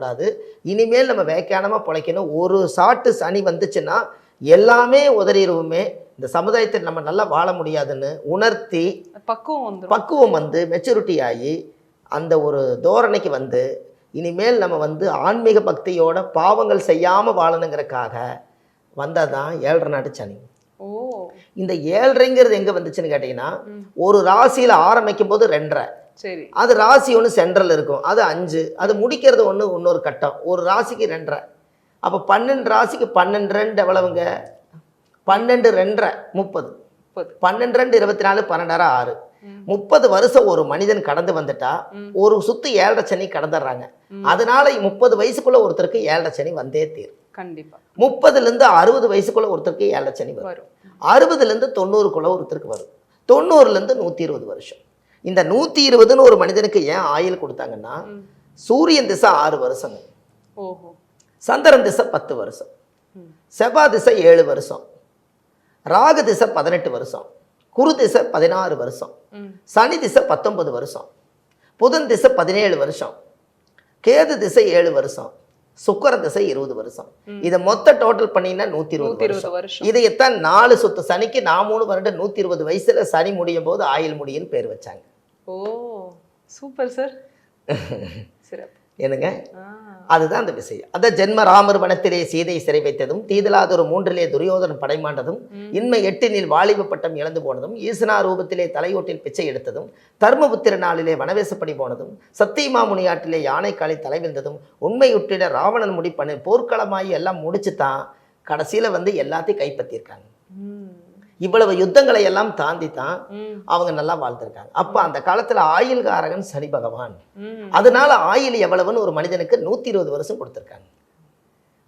விடக்கூடாது இனிமேல் நம்ம வேக்கானமாக பிழைக்கணும். ஒரு சாட்டு சனி வந்துச்சுன்னா எல்லாமே உதறிடுவோமே. இந்த சமுதாயத்தில் நம்ம நல்லா வாழ முடியாதுன்னு உணர்த்தி பக்குவம் வந்துரும். பக்குவம் வந்து மெச்சூரிட்டி ஆகி அந்த ஒரு தோரணைக்கு வந்து இனிமேல் நம்ம வந்து ஆன்மீக பக்தியோட பாவங்கள் செய்யாமல் வாழணுங்கிறக்காக வந்தால் தான் ஏழரை நாட்டு சனி. ஓ. இந்த ஏழரைங்கிறது எங்கே வந்துச்சுன்னு கேட்டிங்கன்னா. ஒரு ராசியில் ஆரம்பிக்கும் போது ரெண்டரை சரி. அது ராசி ஒன்று சென்ட்ரல் இருக்கும். அது அஞ்சு. அது முடிக்கிறது ஒன்று இன்னொரு கட்டம். ஒரு ராசிக்கு ரெண்டரை. அப்போ பன்னெண்டு ராசிக்கு பன்னெண்டு ரெண்டு எவ்வளவுங்க? பன்னெண்டு ரெண்டரை முப்பது. பன்னெண்டு ரெண்டு இருபத்தி நாலு பன்னெண்டாயிரம் ஆறு. முப்பது வருஷம் ஒரு மனிதன் கடந்து வந்துட்டா. ஒரு சுத்து ஏழரை சனி கடந்துடுறாங்க. அதனால முப்பது வயசுக்குள்ள ஒருத்தருக்கு ஏழரை சனி வந்தே தீரும். கண்டிப்பா. முப்பதுலேருந்து அறுபது வயசுக்குள்ள ஒருத்தருக்கு ஏழரை சனி வரும். வரும். அறுபதுலேருந்து தொண்ணூறுக்குள்ள ஒருத்தருக்கு வரும். தொண்ணூறுலேருந்து நூற்றி இருபது வருஷம். இந்த நூற்றி இருபதுன்னு ஒரு மனிதனுக்கு ஏன் ஆயுள் கொடுத்தாங்கன்னா. சூரியன் திசை ஆறு வருஷங்க சந்திரன் திசை பத்து வருஷம். ம். செவ்வாய் திசை ஏழு வருஷம். ராகு திசை பதினெட்டு வருஷம். குரு திசை பதினாறு வருஷம். சனி திசை பத்தொன்பது வருஷம். புதன் திசை பதினேழு வருஷம். கேது திசை ஏழு வருஷம். சுக்கர திசை இருபது வருஷம். இதை மொத்த டோட்டல் பண்ணீங்கன்னா நூத்தி வருஷம். இருபது வருஷம். இதையத்தான் நாலு சுத்து சனிக்கு நான் மூணு வருடம் நூற்றி இருபது வயசுல சனி முடியும் போது ஆயுள் முடியும்னு பேர் வச்சாங்க. ஓ சூப்பர் சார் சிறப்பு. என்னங்க? அதுதான் அந்த விஷயம். அதான் ஜென்ம ராமர் வனத்திலே சீதை சிறை வைத்ததும் தீதலாதொரு மூன்றிலே துரியோதனன் படைமாண்டதும். இன்மை எட்டினில் வாலிப பட்டம் இழந்து போனதும் ஈசனா ரூபத்திலே தலையோட்டில் பிச்சை எடுத்ததும் தர்மபுத்திர நாளிலே வனவேசப்படி போனதும் சத்தியமாமுனியாட்டிலே யானை காலை தலைவிழ்ந்ததும் உண்மையுற்றிட ராவணன் முடி பண்ணி போர்க்களமாகி எல்லாம் முடிச்சு தான் கடைசியில் வந்து எல்லாத்தையும் கைப்பற்றியிருக்காங்க. இவ்வளவு யுத்தங்களை எல்லாம் தாண்டி தான் அவங்க நல்லா வாழ்ந்திருக்காங்க. அப்போ அந்த காலத்தில் ஆயுள்காரகன் சனி பகவான். அதனால ஆயுள் எவ்வளவுன்னு ஒரு மனிதனுக்கு நூற்றி இருபது வருஷம் கொடுத்துருக்காங்க.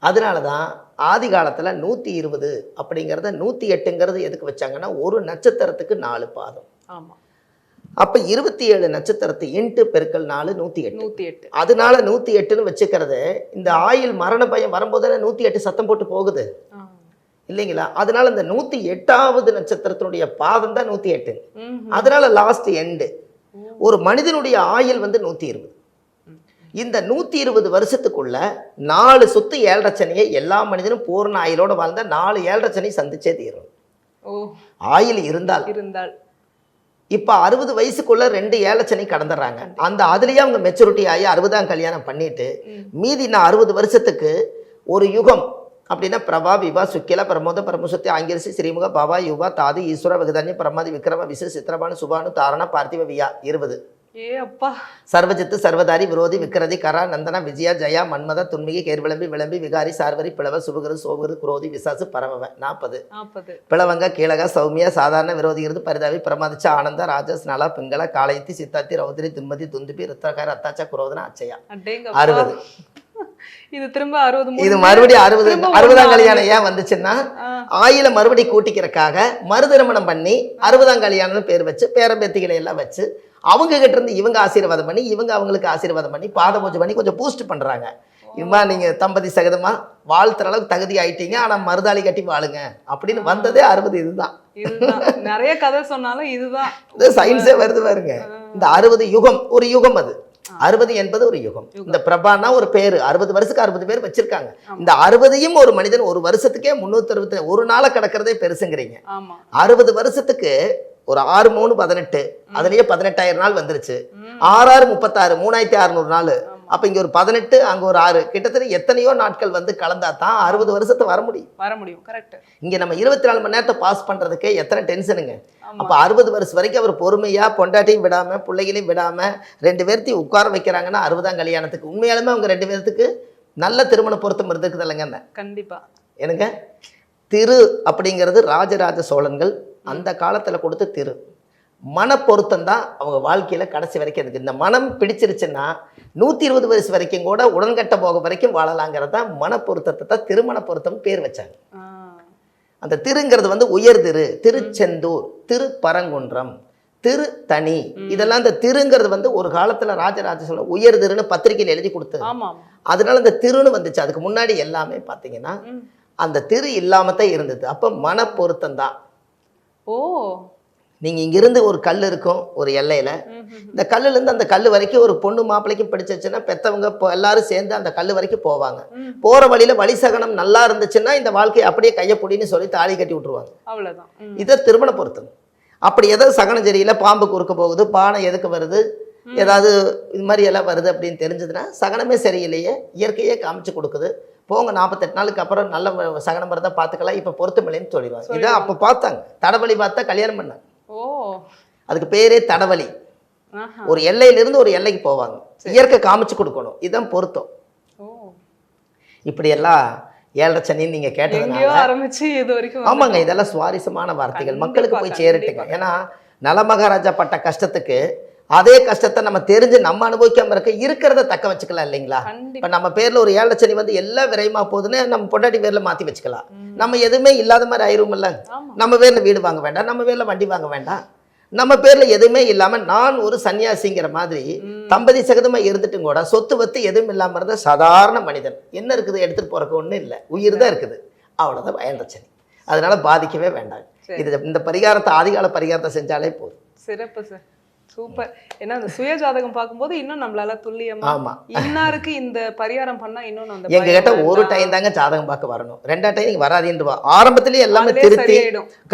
அதனால தான் ஆதி காலத்தில் நூற்றி இருபது அப்படிங்கிறத நூற்றி எட்டுங்கிறது எதுக்கு வச்சாங்கன்னா ஒரு நட்சத்திரத்துக்கு நாலு பாதம். ஆமா. அப்போ இருபத்தி ஏழு நட்சத்திரத்து இன்ட்டு பெருக்கல் நாலு நூற்றி எட்டு நூத்தி எட்டு அதனால நூற்றி எட்டுன்னு வச்சுக்கிறது இந்த ஆயுள் மரண பயம் வரும்போது நூற்றி எட்டு சத்தம் போட்டு போகுது. இல்லைங்களா? அதனால இந்த நூற்றி எட்டாவது நட்சத்திரத்தினுடைய பாதம் தான் நூற்றி எட்டு. அதனால லாஸ்ட் எண்டு ஒரு மனிதனுடைய ஆயுள் வந்து நூற்றி இருபது. இந்த நூற்றி இருபது வருஷத்துக்குள்ள நாலு சொத்து ஏழரை எல்லா மனிதனும் பூர்ண ஆயுளோட வாழ்ந்தா நாலு ஏழரை சந்திச்சே தீரும். ஓ. ஆயுள் இருந்தால். இருந்தால். இப்போ அறுபது வயசுக்குள்ள ரெண்டு ஏழரை சனி கடந்துடுறாங்க. அந்த அதுலேயே அவங்க மெச்சூரிட்டி ஆகி அறுபதாம் கல்யாணம் பண்ணிட்டு. மீதி நான் அறுபது வருஷத்துக்கு ஒரு யுகம் அப்படின்னா பிரபா விபா சுக்கில பிரமோத பரமசுத்தி ஆங்கிரசி ஸ்ரீமுக பாபா யுவா தாது ஈஸ்வர விகதன்ய பிரமாதி விக்ரம விசு சித்திரபானு சுபானு தாரண பார்த்திவ வியா இருபது. ஏ அப்பா. சர்வஜித்து சர்வதாரி விரோதி விக்ரதி கரா நந்தனா விஜயா ஜயா மன்மத துன்மிகி கேர்விளம்பி விளம்பி விகாரி சார்வரி பிளவ சுபகுரு சோகுரு குரோதி விசாசு பரமவன் நாற்பது பிளவங்க கீழக சௌமியா சாதாரண விரோதிகிறது பரிதாவி பிரமாதிச்ச ஆனந்த ராஜஸ் நலா பிங்கள காளையத்தி சித்தாத்தி ரௌத்ரி துன்மதி துந்துபி ருத்ரகார அத்தாச்ச குரோதன அச்சயா. அறுபது. இது திரும்ப அறுபது இது மறுபடியும் அறுபது அறுபதாம் கல்யாணம் ஏன் வந்துச்சுன்னா ஆயில மறுபடி கூட்டிக்கிறக்காக மறுதிருமணம் பண்ணி அறுபதாம் கல்யாணம்னு பேர் வச்சு பேரம்பேத்திகளை எல்லாம் வச்சு அவங்க கிட்ட இருந்து இவங்க ஆசீர்வாதம் பண்ணி இவங்க அவங்களுக்கு ஆசீர்வாதம் பண்ணி பாத பூஜை பண்ணி கொஞ்சம் பூஸ்ட் பண்றாங்க. இம்மா நீங்க தம்பதி சகதமா வாழ்த்துற அளவுக்கு தகுதி ஆயிட்டீங்க ஆனா மருதாளி கட்டி வாழுங்க அப்படின்னு வந்ததே அறுபது இதுதான். இதுதான். நிறைய கதை சொன்னாலும் இதுதான். இது சயின்ஸே வருது பாருங்க. இந்த அறுபது யுகம் ஒரு யுகம் அது. அறுபது என்பது ஒரு யுகம். இந்த பிரபானா ஒரு பேரு. அறுபது வருஷத்துக்கு அறுபது பேர் வச்சிருக்காங்க. இந்த அறுபதையும் ஒரு மனிதன் ஒரு வருஷத்துக்கே முன்னூத்தி அறுபத்தி ஒரு நாளை கிடக்கிறதே பெருசுங்கிறீங்க. அறுபது வருஷத்துக்கு ஒரு ஆறு மூணு பதினெட்டு அதுலயே பதினெட்டாயிரம் நாள் வந்துருச்சு. ம், ஆறாறு முப்பத்தாறு மூணாயிரத்தி அறுநூறு நாள். அப்ப இங்க ஒரு பதினெட்டு அங்க ஒரு ஆறு. கிட்டத்தட்ட எத்தனையோ நாட்கள் வந்து கலந்தா தான் அறுபது வருஷத்தை வர முடியும். வர முடியும் கரெக்ட் இங்க நம்ம இருபத்தி நாலு மணி நேரத்தை பாஸ் பண்றதுக்கே எத்தனை டென்ஷனுங்க அப்ப அறுபது வருஷம் வரைக்கும் அவர் பொறுமையா பொண்டாட்டியும் விடாம பிள்ளைகளையும் விடாம ரெண்டு பேர்த்தையும் உட்கார வைக்கிறாங்கன்னா அறுபதாம் கல்யாணத்துக்கு. உண்மையாலுமே அவங்க ரெண்டு பேர்த்துக்கு நல்ல திருமண பொருத்தம் இருந்துக்குது இல்லைங்க கண்டிப்பா. எனக்கு திரு அப்படிங்கிறது ராஜராஜ சோழன்கள் அந்த காலத்துல கொடுத்த திரு. மன பொருத்தம் தான் அவங்க வாழ்க்கையில கடைசி வரைக்கும் இருக்கு. இந்த மனம் பிடிச்சிருச்சுன்னா நூத்தி இருபது வயசு வரைக்கும் கூட உடன்கட்ட போக வரைக்கும் வாழலாங்கிறது தான் மன பொருத்தத்தை தான் திருமண பொருத்தம் பேர் வச்சாங்க. அந்த திருங்கிறது வந்து உயர் திரு திருச்செந்தூர் திருப்பரங்குன்றம் திரு தனி இதெல்லாம் இந்த திருங்கிறது வந்து ஒரு காலத்துல ராஜராஜ சோழன் உயர் திருன்னு பத்திரிகையில் எழுதி கொடுத்தது. ஆமா அதனால இந்த திருன்னு வந்துச்சு. அதுக்கு முன்னாடி எல்லாமே பார்த்தீங்கன்னா. அந்த திரு இல்லாம தான் இருந்தது. அப்போ மன பொருத்தம் தான். ஓ. நீங்கள் இங்கிருந்து ஒரு கல் இருக்கும் ஒரு எல்லையில். இந்த கல்லுலேருந்து அந்த கல் வரைக்கும் ஒரு பொண்ணு மாப்பிள்ளைக்கும் பிடிச்சிச்சுன்னா பெற்றவங்க இப்போ எல்லாரும் சேர்ந்து அந்த கல் வரைக்கும் போவாங்க. போகிற வழியில் வழி சகனம் நல்லா இருந்துச்சுன்னா இந்த வாழ்க்கையை அப்படியே கையை பிடின்னு சொல்லி தாலி கட்டி விட்ருவாங்க அவ்வளவுதான். ம். இதை திருமண பொருத்தம் அப்படி ஏதாவது சகனம் சரியில்லை பாம்பு குறுக்க போகுது பானை எதுக்கு வருது ஏதாவது இது மாதிரி எல்லாம் வருது அப்படின்னு தெரிஞ்சதுன்னா சகனமே சரியில்லையே இயற்கையே காமிச்சு கொடுக்குது. போங்க நாற்பத்தெட்டு நாளுக்கு அப்புறம் நல்ல சகனம் வரதான் பார்த்துக்கலாம் இப்போ பொருத்தமில்லைன்னு சொல்லிடுவாங்க. இதை அப்போ பார்த்தாங்க. தடவழி பார்த்தா கல்யாணம் பண்ணாங்க. ஓ. அதுக்கு பேரே தடவழி ஆஹா. ஒரு எல்லையிலிருந்து ஒரு எல்லைக்கு போவாங்க. இயற்கை காமிச்சு கொடுக்கணும். இதுதான் பொருத்தம். இப்படியெல்லாம் ஏழரை சனின்னு நீங்கள் கேட்டதுனால ஆரம்பிச்சு இது வரைக்கும் ஆமாங்க இதெல்லாம் சுவாரஸ்யமான வார்த்தைகள். மக்களுக்கு போய் சேரட்டுங்க. ஏன்னா நலமகாராஜா பட்ட கஷ்டத்துக்கு அதே கஷ்டத்தை நம்ம தெரிஞ்சு நம்ம அனுபவிக்காம இருக்க இருக்கிறத தக்க வச்சுக்கலாம் இல்லைங்களா? இப்போ நம்ம பேர்ல ஒரு ஏழரை சனி வந்து எல்லாம் விரைமா போகுதுன்னு நம்ம பொண்டாட்டி பேர்ல மாத்தி வச்சுக்கலாம். நம்ம எதுவுமே இல்லாத மாதிரி ஆயிரும்ல? ஆமா. நம்ம பேர்ல வீடு வாங்க வேண்டாம் நம்ம பேர்ல வண்டி வாங்க வேண்டாம். நம்ம பேர்ல எதுவுமே இல்லாம நான் ஒரு சன்னியாசிங்கிற மாதிரி. தம்பதி சகதமா இருந்துட்டும் கூட சொத்து வத்து எதுவும் இல்லாம இருந்த சாதாரண மனிதன். என்ன இருக்குது? எடுத்துட்டு போறக்கு ஒண்ணும் இல்லை. உயிர் தான் இருக்குது. அவ்வளவுதான் சனி. அதனால பாதிக்கவே வேண்டாம். இது இந்த பரிகாரத்தை ஆதிகால பரிகாரத்தை செஞ்சாலே போதும். சிறப்பு சார். சூப்பர் ஏன்னா அந்த சுய ஜாதகம் பார்க்கும்போது இன்னும் நம்மளால துல்லியமா ஆமா. இன்னாருக்கு இந்த பரிகாரம் பண்ணா இன்னும் அந்த எங்க கிட்ட ஒரு. டைம் தாங்க ஜாதகம் பார்க்க வரணும். ரெண்டா டைம் நீங்க வராதீன்றுவா. ஆரம்பத்திலேயே எல்லாமே திருத்தி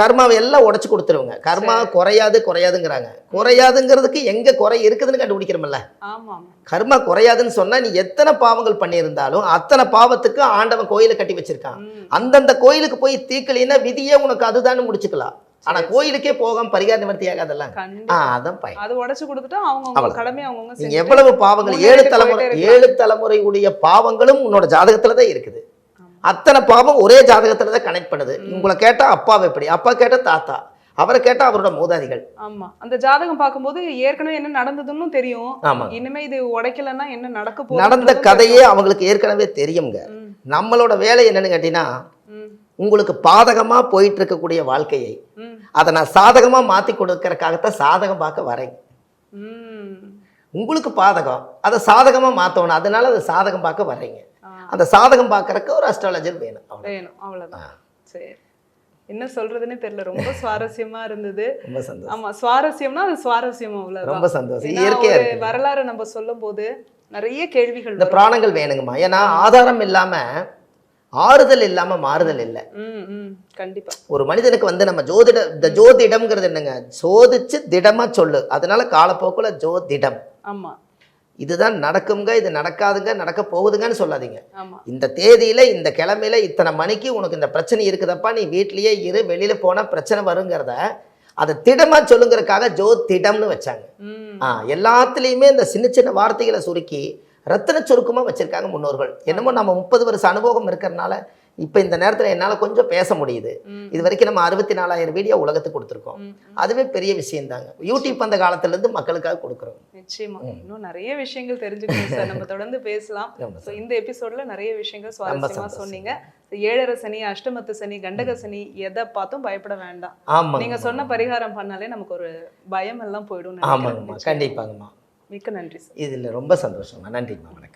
கர்மாவை எல்லாம் உடைச்சு கொடுத்துருவாங்க. கர்மா குறையாது குறையாதுங்கிறாங்க. குறையாதுங்கிறதுக்கு எங்க குறை இருக்குதுன்னு கண்டுபிடிக்கிறோம்ல. கர்மா குறையாதுன்னு சொன்னா நீ எத்தனை பாவங்கள் பண்ணியிருந்தாலும் அத்தனை பாவத்துக்கு ஆண்டவன் கோயிலை கட்டி வச்சிருக்கான். அந்தந்த கோயிலுக்கு போய் தீக்கலினா விதியே உனக்கு அதுதான்னு முடிச்சுக்கலாம். ஆனா கோயிலுக்கே போகாம பரிகார நிவர்த்தி ஆகாதெல்லாம் அதான் பயன் அது உடைச்சு கொடுத்துட்டா அவங்க அவங்க. கடமை நீங்க செஞ்சு எவ்வளவு பாவங்கள் ஏழு தலைமுறை. ஏழு தலைமுறையுடைய பாவங்களும் உன்னோட ஜாதகத்துல தான் இருக்குது. அத்தனை பாவம் ஒரே ஜாதகத்துல தான் கனெக்ட் பண்ணுது உங்களை கேட்டா அப்பாவை எப்படி? அப்பா கேட்டா தாத்தா. அவரை கேட்டா அவரோட மூதாதிகள். ஆமா. அந்த ஜாதகம் பார்க்கும்போது ஏற்கனவே என்ன நடந்ததுன்னு தெரியும். ஆமா. இனிமே இது உடைக்கலன்னா என்ன நடக்க போகுது நடந்த கதையே அவங்களுக்கு ஏற்கனவே தெரியுங்க நம்மளோட வேலை என்னன்னு கேட்டீங்கன்னா உங்களுக்கு பாதகமா போயிட்டு இருக்கக்கூடிய வாழ்க்கையை அதை நான் சாதகமா மாத்தி கொடுக்கறதுக்காகத்தான் சாதகம் பார்க்க வரேன். ம். உங்களுக்கு பாதகம். அதை சாதகமா மாத்தணும். அதனால அதை சாதகம் பார்க்க வர்றீங்க ஆ, அந்த சாதகம் பார்க்கறதுக்கு ஒரு அஸ்ட்ராலஜர் வேணும். வேணும். அவ்வளவுதான். சரி. என்ன சொல்றதுன்னே தெரியல. ரொம்ப சுவாரஸ்யமா இருந்தது. ரொம்ப சந்தோஷம். ஆமா சுவாரஸ்யம்னா அது சுவாரஸ்யம் அவ்வளவுதான். ரொம்ப சந்தோஷம். இயற்கையா வரலாறு நம்ம சொல்லும் போது நிறைய கேள்விகள் இந்த. பிராணங்கள் வேணுங்கம்மா. ஏன்னா ஆதாரம் இல்லாம ஆறுதல் இல்லாம மாறுதல் இல்லை. கண்டிப்பா. ஒரு மனிதனுக்கு வந்து நம்ம ஜோதிட இந்த ஜோதிடம்ங்கிறது என்னங்க? சோதிச்சு திடமா சொல்லு. அதனால காலப்போக்குல ஜோதிடம். ஆமா. இதுதான் நடக்குங்க இது நடக்காதுங்க நடக்க போகுதுங்கன்னு சொல்லாதீங்க. இந்த தேதியில இந்த கிழமையில இத்தனை மணிக்கு உனக்கு இந்த பிரச்சனை இருக்குதப்பா நீ வீட்லயே இரு வெளியில போனா பிரச்சனை வருங்கிறத அதை திடமா சொல்லுங்கிறதுக்காக ஜோதிடம்னு வச்சாங்க. எல்லாத்துலேயுமே இந்த சின்ன சின்ன வார்த்தைகளை சுருக்கி ரத்தின சுருக்கமா வச்சிருக்காங்க முன்னோர்கள். என்னமோ நம்ம முப்பது வருஷம் அனுபவம் இருக்கிறனால இப்போ இந்த நேரத்துல என்னால கொஞ்சம் பேச முடியுது. இது வரைக்கும் நம்ம அறுபத்தி நாலாயிரம் வீடியோ உலகத்துக்கு கொடுத்துருக்கோம். அதுவே பெரிய விஷயம் தாங்க யூடியூப் அந்த காலத்துல இருந்து மக்களுக்காக கொடுக்குறோம். நிச்சயமா. இன்னும் நிறைய விஷயங்கள் தெரிஞ்சுக்கணும் சார். நம்ம தொடர்ந்து பேசலாம். ஸோ இந்த எபிசோட்ல நிறைய விஷயங்கள் ரொம்ப சுவாரஸ்யமா சந்தோஷம். சொன்னீங்க. ஏழரை சனி அஷ்டமத்து சனி கண்டக சனி எதை பார்த்தும் பயப்பட வேண்டாம். ஆமாங்க நீங்க சொன்ன பரிகாரம் பண்ணாலே நமக்கு ஒரு பயம் எல்லாம் போயிடும் ஆமாங்கம்மா. கண்டிப்பாங்கம்மா. மிக்க நன்றி சார். இதில் ரொம்ப சந்தோஷம்மா நன்றிம்மா வணக்கம்